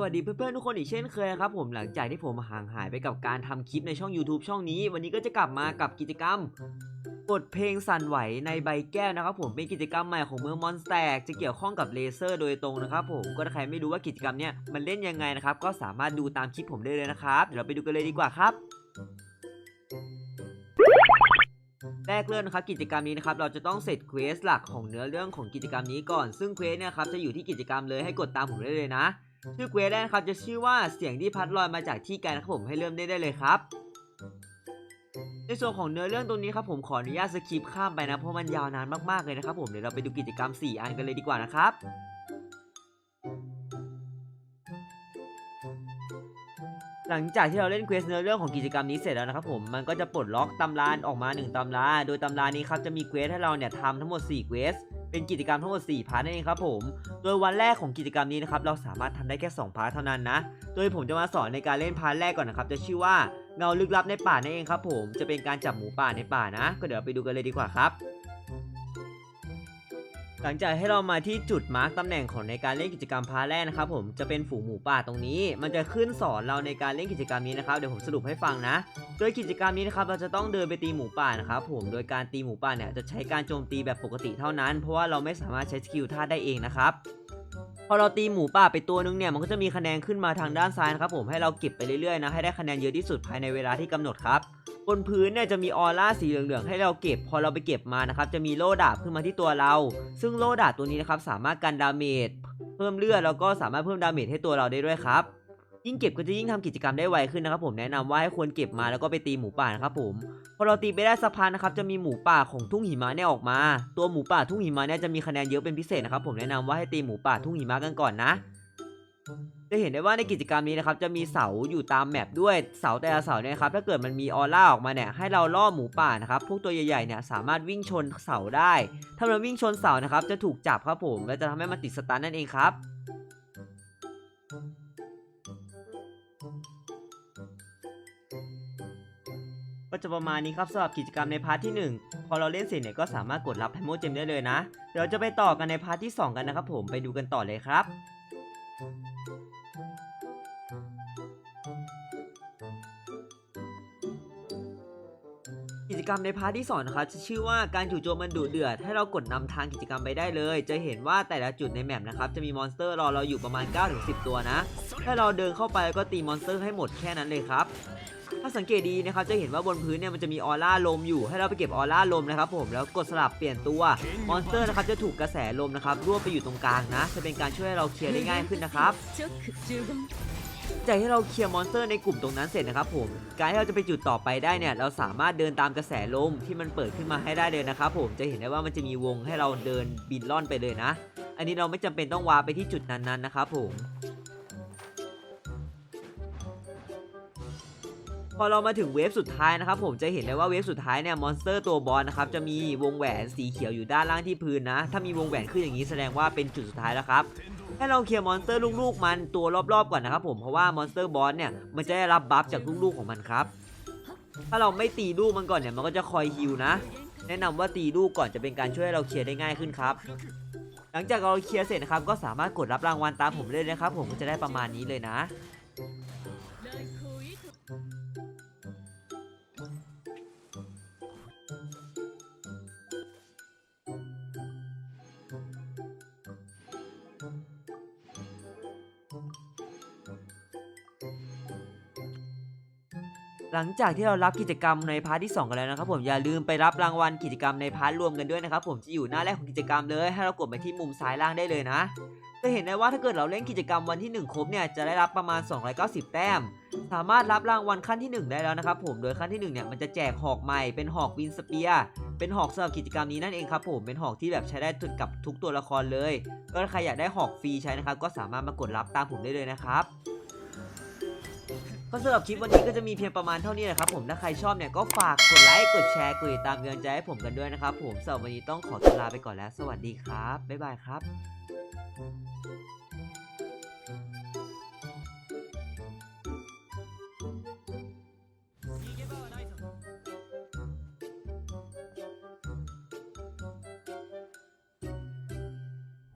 สวัสดีเพื่อนๆทุกคนอีกเช่นเคยครับผมหลังจากที่ผมห่างหายไปกับการทำคลิปในช่อง YouTube ช่องนี้ วันนี้ก็จะกลับมากับกิจกรรมกดเพลงสั่นไหวในใบแก้วนะครับผมเป็นกิจกรรมใหม่ของเมืองมอนสแตกจะเกี่ยวข้องกับเลเซอร์โดยตรงนะครับผมก็ถ้าใครไม่รู้ว่ากิจกรรมเนี้ยมันเล่นยังไงนะครับก็สามารถดูตามคลิปผมได้เลยนะครับเดี๋ยวเราไปดูกันเลยดีกว่าครับแรกเริ่มนะครับกิจกรรมนี้นะครับเราจะต้องเสร็จเควสหลักของเนื้อเรื่องของกิจกรรมนี้ก่อนซึ่งเควสเนี่ยครับจะอยู่ที่กิจกรรมเลยให้กดตามผมได้เลยนะ ชื่อเกวสแรกนะครับจะชื่อว่าเสียงที่พัดลอยมาจากที่ไกลนะครับผมให้เริ่มได้ได้เลยครับ ในส่วนของเนื้อเรื่องตรงนี้ครับผมขออนุญาตสคิปข้ามไปนะเพราะมันยาวนานมากๆเลยนะครับผมเดี๋ยวเราไปดูกิจกรรม 4 อันกันเลยดีกว่านะครับ หลังจากที่เราเล่นเควสเนื้อเรื่องของกิจกรรมนี้เสร็จแล้วนะครับผมมันก็จะปลดล็อกตำราออกมา 1ตำรา โดยตำรานี้ครับจะมีเควสให้เราเนี่ยทำทั้งหมด4เควสเป็นกิจกรรมทั้งหมด4พาร์ทนั่นเองครับผม โดยวันแรกของกิจกรรมนี้นะครับเราสามารถทำได้แค่2พาร์ทเท่านั้นนะ โดยผมจะมาสอนในการเล่นพาร์ทแรกก่อนนะครับ จะชื่อว่าเงาลึกลับในป่านั่นเองครับผม จะเป็นการจับหมูป่าในป่านะ ก็เดี๋ยวไปดูกันเลยดีกว่าครับ หลังจากให้เรามาที่จุดมาร์กตำแหน่งของในการเล่นกิจกรรมพาแรกนะครับผมจะเป็นฝูงหมูป่าตรงนี้ มันจะขึ้นสอนเราในการเล่นกิจกรรมนี้นะครับเดี๋ยวผมสรุปให้ฟังนะ โดยกิจกรรมนี้นะครับเราจะต้องเดินไปตีหมูป่านะครับผมโดยการตีหมูป่าเนี่ยจะใช้การโจมตีแบบปกติเท่านั้น เพราะว่าเราไม่สามารถใช้สกิลท่าได้เองนะครับ พอเราตีหมูป่าไปตัวนึงเนี่ยมันก็จะมีคะแนนขึ้นมาทางด้านซ้ายนะครับผมให้เราเก็บไปเรื่อยๆนะให้ได้คะแนนเยอะที่สุดภายในเวลาที่กำหนดครับบนพื้นเนี่ยจะมีออร่าสีเหลืองๆให้เราเก็บ พอเราไปเก็บมานะครับจะมีโล่ดาบขึ้นมาที่ตัวเรา ซึ่งโล่ดาบตัวนี้นะครับสามารถกันดาเมจเพิ่มเลือดแล้วก็สามารถเพิ่มดาเมจให้ตัวเราได้ด้วยครับ ยิ่งเก็บก็จะยิ่งทำกิจกรรมได้ไวขึ้นนะครับผมแนะนำว่าให้ควรเก็บมาแล้วก็ไปตีหมูป่านะครับผมพอเราตีไปได้สักพักนะครับจะมีหมูป่าของทุ่งหิมะเนี่ยออกมา ตัวหมูป่าทุ่งหิมะเนี่ยจะมีคะแนนเยอะเป็นพิเศษนะครับผมแนะนำว่าให้ตีหมูป่าทุ่งหิมะกันก่อนนะจะเห็นได้ว่าในกิจกรรมนี้นะครับจะมีเสาอยู่ตามแมปด้วยเสาแต่ละเสาเนี่ยครับถ้าเกิดมันมีออร่าออกมาเนี่ยให้เราล่อหมูป่านะครับพวกตัวใหญ่ๆเนี่ยสามารถวิ่งชนเสาได้ ถ้ามันวิ่งชนเสานะครับจะถูกจับครับผมและจะทำให้มันติดสตันนั่นเองครับ ก็จะประมาณนี้ครับสำหรับกิจกรรมในพาร์ทที่ 1 พอเราเล่นเสร็จเนี่ยก็สามารถกดรับไฮโมเจมได้เลยนะ เดี๋ยวจะไปต่อกันในพาร์ทที่ 2 กันนะครับผมไปดูกันต่อเลยครับกิจกรรมในพาร์ทที่2นะครับจะชื่อว่าการจู่โจมมันดุเดือดให้เรากดนำทางกิจกรรมไปได้เลย จะเห็นว่าแต่ละจุดในแมปนะครับจะมีมอนสเตอร์รอเราอยู่ประมาณ 9-10 ตัวนะ ถ้าเราเดินเข้าไปก็ตีมอนสเตอร์ให้หมดแค่นั้นเลยครับาสังเกตดีนะครับจะเห็นว่าบนพื้นเนี่ยมันจะมีออร่าลมอยู่ให้เราไปเก็บออร่าลมนะครับผมแล้วกดสลับเปลี่ยนตัวมอนสเตอร์นะครับจะถูกกระแสลมนะครับรวบไปอยู่ตรงกลางนะ จะเป็นการช่วยให้เราเคลียร์ได้ง่ายขึ้นนะครับจากที่เราเคลียร์มอนสเตอร์ในกลุ่มตรงนั้นเสร็จนะครับผมการที่เราจะไปจุดต่อไปได้เนี่ยเราสามารถเดินตามกระแสลมที่มันเปิดขึ้นมาให้ได้เลยนะครับผมจะเห็นได้ว่ามันจะมีวงให้เราเดินบินล่อนไปเลยนะ อันนี้เราไม่จำเป็นต้องวาไปที่จุดนั้นๆนะครับผม พอเรามาถึงเวฟสุดท้ายนะครับผมจะเห็นเลยว่าเวฟสุดท้ายเนี่ยมอนสเตอร์ตัวบอลนะครับจะมีวงแหวนสีเขียวอยู่ด้านล่างที่พื้นนะ ถ้ามีวงแหวนขึ้นอย่างนี้แสดงว่าเป็นจุดสุดท้ายแล้วครับให้เราเคลียร์มอนสเตอร์ลูกๆมันตัวรอบๆก่อนนะครับผมเพราะว่ามอนสเตอร์บอสเนี่ยมันจะได้รับบัฟจากลูกๆของมันครับ ถ้าเราไม่ตีลูกมันก่อนเนี่ยมันก็จะคอยฮิวนะ แนะนำว่าตีลูกก่อนจะเป็นการช่วยเราเคลียร์ได้ง่ายขึ้นครับ หลังจากเราเคลียร์เสร็จนะครับก็สามารถกดรับรางวัลตามผมเลยนะครับ ผมก็จะได้ประมาณนี้เลยนะ หลังจากที่เรารับกิจกรรมในพาร์ทที่ 2 กันแล้วนะครับผมอย่าลืมไปรับรางวัลกิจกรรมในพาร์ทรวมกันด้วยนะครับผมจะอยู่หน้าแรกของกิจกรรมเลย ให้เรากดไปที่มุมซ้ายล่างได้เลยนะจะเห็นได้ว่าถ้าเกิดเราเล่นกิจกรรมวันที่ 1 ครบเนี่ยจะได้รับประมาณ 290 แต้ม สามารถรับรางวัลขั้นที่ 1 ได้แล้วนะครับผมโดยขั้นที่1เนี่ยมันจะแจกหอกใหม่เป็นหอกวินสเปียเป็นหอกสำหรับกิจกรรมนี้นั่นเองครับผมเป็นหอกที่แบบใช้ได้กับทุกตัวละครเลย ก็ใครอยากได้หอกฟรีใช้นะครับก็สามารถมากดรับตามผมได้เลยนะครับ ก็สำหรับคลิปวันนี้ก็จะมีเพียงประมาณเท่านี้นะครับผมถ้าใครชอบเนี่ยก็ฝากกดไลค์กดแชร์กดติดตามกำลังใจให้ผมกันด้วยนะครับผมสำหรับวันนี้ต้องขอตัวลาไปก่อนแล้ว สวัสดีครับบ๊ายบายครับ